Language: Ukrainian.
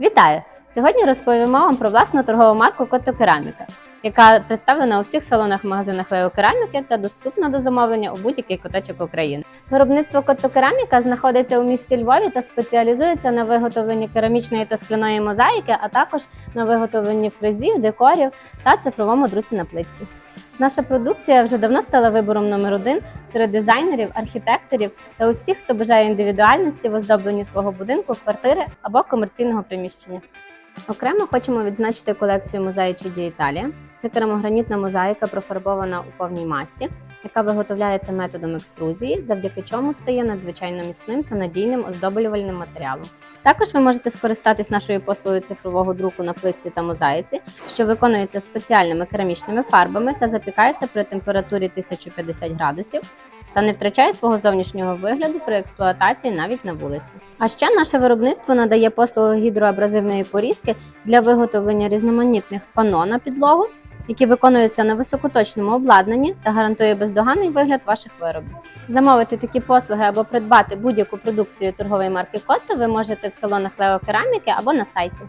Вітаю! Сьогодні розповімо вам про власну торгову марку Котокераміка, яка представлена у всіх салонах магазинах Леокераміки та доступна до замовлення у будь-який куточок України. Виробництво Котокераміка знаходиться у місті Львові та спеціалізується на виготовленні керамічної та скляної мозаїки, а також на виготовленні фрезів, декорів та цифровому друці на плитці. Наша продукція вже давно стала вибором номер один серед дизайнерів, архітекторів та усіх, хто бажає індивідуальності в оздобленні свого будинку, квартири або комерційного приміщення. Окремо хочемо відзначити колекцію Мозаїчі Італія. Це керамогранітна мозаїка, профарбована у повній масі, яка виготовляється методом екструзії, завдяки чому стає надзвичайно міцним та надійним оздоблювальним матеріалом. Також ви можете скористатись нашою послугою цифрового друку на плитці та мозаїці, що виконується спеціальними керамічними фарбами та запікається при температурі 1050 градусів та не втрачає свого зовнішнього вигляду при експлуатації навіть на вулиці. А ще наше виробництво надає послугу гідроабразивної порізки для виготовлення різноманітних пано на підлогу, які виконуються на високоточному обладнанні та гарантує бездоганний вигляд ваших виробів. Замовити такі послуги або придбати будь-яку продукцію торгової марки Котто ви можете в салонах Лео Кераміки або на сайті.